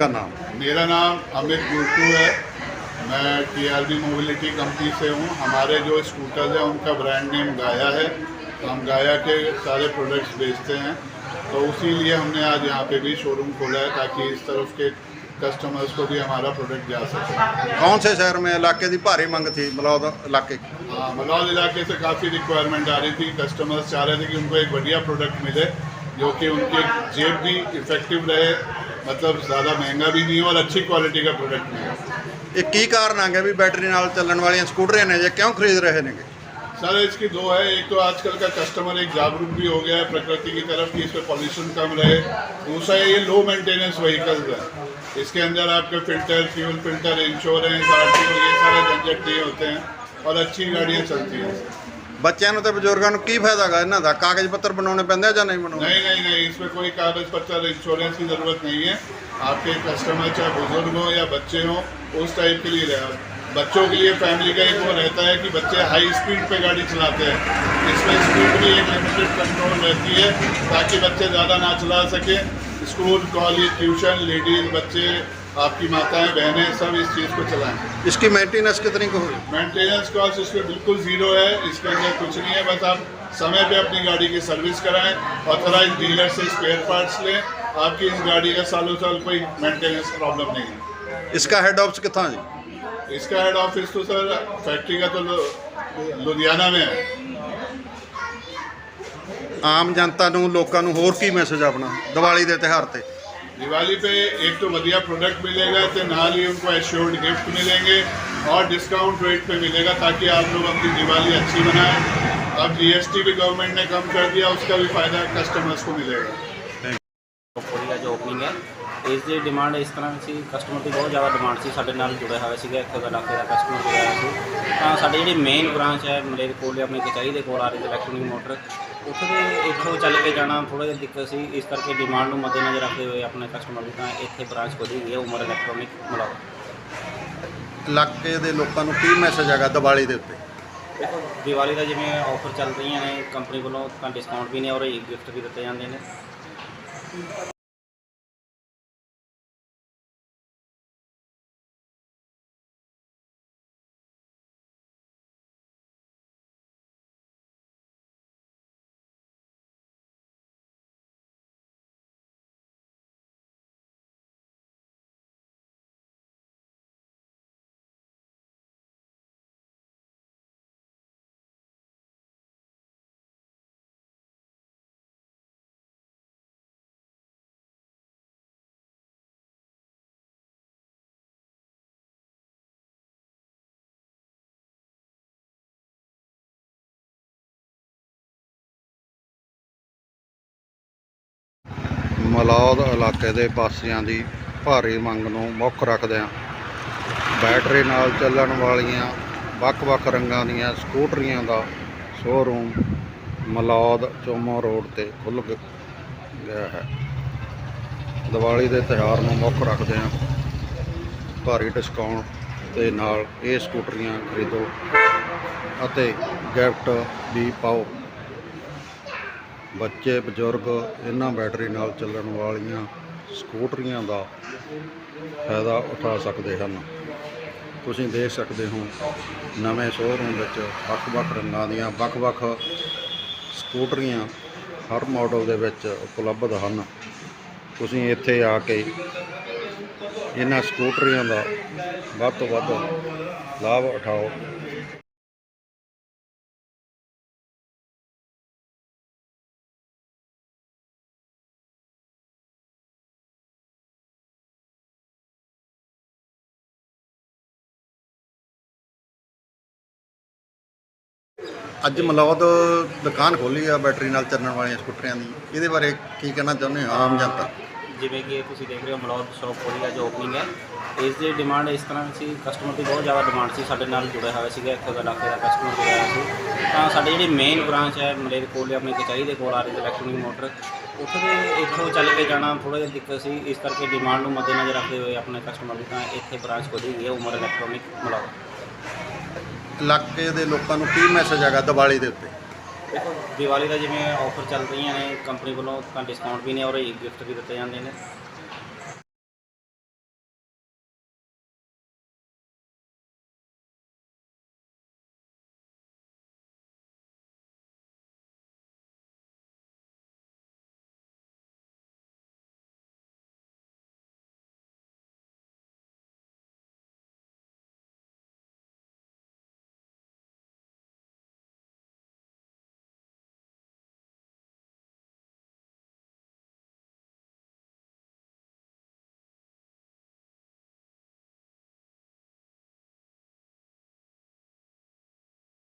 का नाम मेरा नाम अमित गुरटू है मैं टी मोबिलिटी कंपनी से हूँ हमारे जो स्कूटर्स हैं उनका ब्रांड नेम गाया है तो हम गाया के सारे प्रोडक्ट्स बेचते हैं तो उसी लिए हमने आज यहाँ पे भी शोरूम खोला है ताकि इस तरफ के कस्टमर्स को भी हमारा प्रोडक्ट जा सके कौन से शहर में इलाके की भारी मंग थी मलौद इलाके की हाँ, मलौल इलाके से काफ़ी रिक्वायरमेंट आ रही थी कस्टमर्स चाह रहे थे कि उनको एक बढ़िया प्रोडक्ट मिले जो कि उनकी जेब भी इफेक्टिव रहे मतलब ज़्यादा महंगा भी नहीं हो और अच्छी क्वालिटी का प्रोडक्ट मिले ਇਹ ਕੀ ਕਾਰਨ ਆ ਗਿਆ ਵੀ ਬੈਟਰੀ ਨਾਲ ਚੱਲਣ ਵਾਲੀਆਂ ਸਕੂਟਰੀਆਂ ਨੇ ਜੇ ਕਿਉਂ ਖਰੀਦ ਰਹੇ ਨੇਗੇ सर इसकी दो है एक तो आजकल का कस्टमर एक जागरूक भी हो गया है प्रकृति की तरफ कि इसमें पॉल्यूशन कम रहे दूसरा ये लो मेंटेनेंस व्हीकल्स है इसके अंदर आपके filter fuel filter insurance or ये सारे झंझट नहीं होते हैं और अच्छी गाड़ियाँ चलती हैं ਬੱਚਿਆਂ ਨੂੰ ਤੇ ਬਜ਼ੁਰਗਾਂ ਨੂੰ ਕੀ ਫਾਇਦਾ ਗਾ ਇਹਨਾਂ ਦਾ ਕਾਗਜ਼ ਪੱਤਰ ਬਣਾਉਣੇ ਪੈਂਦੇ ਆ ਜਾਂ ਨਹੀਂ ਬਣਾਉਣੇ नहीं नहीं नहीं इसमें कोई कागज पत्र इंश्योरेंस की ज़रूरत नहीं है आपके कस्टमर चाहे बुजुर्ग हो या बच्चे हों उस टाइप के लिए रहा बच्चों के लिए फैमिली का एक वो रहता है कि बच्चे हाई स्पीड पे गाड़ी चलाते हैं इसमें स्पीड भी एक लिमिटेड कंट्रोल रहती है ताकि बच्चे ज़्यादा ना चला सकें स्कूल कॉलेज ट्यूशन लेडीज़ बच्चे आपकी माताएं बहनें सब इस चीज़ को चलाएं इसकी मेंटेनेंस कितनी को होगी मेंटेनेंस कॉस्ट इसमें बिल्कुल ज़ीरो है इसके अंदर कुछ नहीं है बस आप समय पे अपनी गाड़ी की सर्विस कराएं ऑथराइज डीलर से स्पेयर पार्ट्स लें आपकी इस गाड़ी का सालों साल कोई मेंटेनेंस प्रॉब्लम नहीं है इसका हेड ऑफिस कितना जी इसका हेड ऑफिस तो सर फैक्ट्री का तो लु- लुधियाना में है ਆਮ ਜਨਤਾ ਨੂੰ ਲੋਕਾਂ ਨੂੰ ਹੋਰ ਕੀ ਮੈਸੇਜ ਆਪਣਾ ਦੀਵਾਲੀ ਦੇ ਤਿਉਹਾਰ ਤੇ दिवाली पे एक तो बढ़िया प्रोडक्ट मिलेगा तो नाल ही उनको एश्योर्ड गिफ्ट मिलेंगे और डिस्काउंट रेट पे मिलेगा ताकि आप लोग अपनी दिवाली अच्छी बनाएं अब जीएसटी भी गवर्नमेंट ने कम कर दिया उसका भी फायदा कस्टमर्स को मिलेगा ਕੋਰੀਆ ਜੋ ਓਪਨਿੰਗ ਹੈ ਇਸ ਦੀ ਡਿਮਾਂਡ ਇਸ ਤਰ੍ਹਾਂ ਸੀ ਕਸਟਮਰ ਦੀ ਬਹੁਤ ਜ਼ਿਆਦਾ ਡਿਮਾਂਡ ਸੀ ਸਾਡੇ ਨਾਲ ਜੁੜਿਆ ਹੋਇਆ ਸੀਗਾ ਇੱਥੇ ਦਾ ਇਲਾਕੇ ਦਾ ਕਸਟਮਰ ਜੁੜਿਆ ਹੋਇਆ ਸੀ ਤਾਂ ਸਾਡੀ ਜਿਹੜੀ ਮੇਨ ਬ੍ਰਾਂਚ ਹੈ ਮਲੇਰ ਕੋਲ ਆਪਣੀ ਕਚਹਿਰੀ ਦੇ ਕੋਲ ਆ ਰਹੀ ਇਲੈਕਟ੍ਰੋਨਿਕ ਮੋਟਰ ਉੱਥੇ ਦੇ ਇੱਥੋਂ ਚੱਲ ਕੇ ਜਾਣਾ ਥੋੜਾ ਜਿਹਾ ਦਿੱਕਤ ਸੀ ਇਸ ਕਰਕੇ ਡਿਮਾਂਡ ਨੂੰ ਮੱਦੇਨਜ਼ਰ ਰੱਖਦੇ ਹੋਏ ਆਪਣੇ ਕਸਟਮਰ ਦੀ ਤਾਂ ਇੱਥੇ ਬ੍ਰਾਂਚ ਖੋਲੀ ਗਈ ਹੈ ਉਮਰ ਇਲੈਕਟ੍ਰੋਨਿਕ ਮਲਾਵਾ ਇਲਾਕੇ ਦੇ ਲੋਕਾਂ ਨੂੰ ਕੀ ਮੈਸੇਜ ਹੈਗਾ ਦੀਵਾਲੀ ਦੇ ਉੱਤੇ? ਦੇਖੋ ਦੀਵਾਲੀ ਦਾ ਜਿਵੇਂ ਆਫਰ ਚੱਲ ਰਹੀਆਂ ਨੇ ਕੰਪਨੀ ਵੱਲੋਂ ਤਾਂ ਡਿਸਕਾਊਂਟ ਵੀ ਨੇ ਔਰ ਗਿਫਟ ਵੀ ਦਿੱਤੇ ਜਾਂਦੇ ਨੇ। ਮਲੌਦ ਇਲਾਕੇ ਦੇ ਵਾਸੀਆਂ ਦੀ ਭਾਰੀ ਮੰਗ ਨੂੰ ਮੁੱਖ ਰੱਖਦਿਆਂ ਬੈਟਰੀ ਨਾਲ ਚੱਲਣ ਵਾਲੀਆਂ ਵੱਖ-ਵੱਖ ਰੰਗਾਂ ਦੀਆਂ ਸਕੂਟਰੀਆਂ ਦਾ ਸ਼ੋਅਰੂਮ ਮਲੌਦ ਚੋਮੋ ਰੋਡ ਤੇ ਖੁੱਲ ਗਿਆ ਹੈ। ਦੀਵਾਲੀ ਦੇ ਤਿਉਹਾਰ ਨੂੰ ਮੁੱਖ ਰੱਖਦਿਆਂ ਭਾਰੀ ਡਿਸਕਾਊਂਟ ਦੇ ਨਾਲ ਇਹ ਸਕੂਟਰੀਆਂ ਖਰੀਦੋ ਅਤੇ ਗਿਫਟ ਵੀ ਪਾਓ। ਬੱਚੇ, ਬਜ਼ੁਰਗ ਇਹਨਾਂ ਬੈਟਰੀ ਨਾਲ ਚੱਲਣ ਵਾਲੀਆਂ ਸਕੂਟਰੀਆਂ ਦਾ ਫਾਇਦਾ ਉਠਾ ਸਕਦੇ ਹਨ। ਤੁਸੀਂ ਦੇਖ ਸਕਦੇ ਹੋ, ਨਵੇਂ ਸ਼ੋਰੂਮ ਵਿੱਚ ਵੱਖ-ਵੱਖ ਰੰਗਾਂ ਦੀਆਂ ਵੱਖ-ਵੱਖ ਸਕੂਟਰੀਆਂ ਹਰ ਮਾਡਲ ਦੇ ਵਿੱਚ ਉਪਲਬਧ ਹਨ। ਤੁਸੀਂ ਇੱਥੇ ਆ ਕੇ ਇਹਨਾਂ ਸਕੂਟਰੀਆਂ ਦਾ ਵੱਧ ਤੋਂ ਵੱਧ ਲਾਭ ਉਠਾਓ। ਅੱਜ ਮਲੌਦ ਦੁਕਾਨ ਖੋਲੀ ਆ ਬੈਟਰੀ ਨਾਲ ਚੱਲਣ ਵਾਲੀਆਂ ਸਕੂਟਰੀਆਂ ਦੀ। ਇਹਦੇ ਬਾਰੇ ਕੀ ਕਹਿਣਾ ਚਾਹੁੰਦੇ ਹੋ ਆਮ ਜਨਤਾ? ਜਿਵੇਂ ਕਿ ਤੁਸੀਂ ਦੇਖ ਰਹੇ ਹੋ, ਮਲੌਦ ਸ਼ੌਪ ਕੋਰੀਆ ਜੋ ਓਪਨਿੰਗ ਹੈ। ਇਸ ਦੀ ਡਿਮਾਂਡ ਇਸ ਤਰ੍ਹਾਂ ਸੀ ਕਸਟਮਰ ਦੀ ਬਹੁਤ ਜ਼ਿਆਦਾ ਡਿਮਾਂਡ ਸੀ, ਸਾਡੇ ਨਾਲ ਜੁੜਿਆ ਹੋਇਆ ਸੀਗਾ, ਇੱਥੋਂ ਦਾ ਇਲਾਕੇ ਦਾ ਕਸਟਮਰ ਜੁੜਿਆ ਹੋਇਆ ਸੀ। ਤਾਂ ਸਾਡੇ ਜਿਹੜੀ ਮੇਨ ਬ੍ਰਾਂਚ ਹੈ ਮਲੇਰ ਕੋਲ ਆਪਣੀ ਕਚਹਿਰੀ ਦੇ ਕੋਲ ਆ ਰਹੀ ਇਲੈਕਟ੍ਰੋਨਿਕ ਮੋਟਰ ਉੱਥੇ ਦੇ ਇੱਥੋਂ ਚੱਲ ਕੇ ਜਾਣਾ ਥੋੜਾ ਜਿਹਾ ਦਿੱਕਤ ਸੀ, ਇਸ ਕਰਕੇ ਡਿਮਾਂਡ ਨੂੰ ਮੱਦੇਨਜ਼ਰ ਰੱਖਦੇ ਹੋਏ ਆਪਣੇ ਕਸਟਮਰ ਦੀ ਤਾਂ ਇੱਥੇ ਬ੍ਰਾਂਚ ਖੋਲੀ ਗਈ ਹੈ, ਉਮਰ ਇਲੈਕਟ੍ਰੋਨਿਕ ਮਲੌਦ। ਇਲਾਕੇ ਦੇ ਲੋਕਾਂ ਨੂੰ ਕੀ ਮੈਸੇਜ ਹੈਗਾ ਦੀਵਾਲੀ ਦੇ ਉੱਤੇ? ਦੇਖੋ, ਦੀਵਾਲੀ ਦਾ ਜਿਵੇਂ ਆਫਰ ਚੱਲ ਰਹੀਆਂ ਨੇ ਕੰਪਨੀ ਵੱਲੋਂ ਤਾਂ ਡਿਸਕਾਊਂਟ ਵੀ ਨੇ ਔਰ ਗਿਫਟ ਵੀ ਦਿੱਤੇ ਜਾਂਦੇ ਨੇ।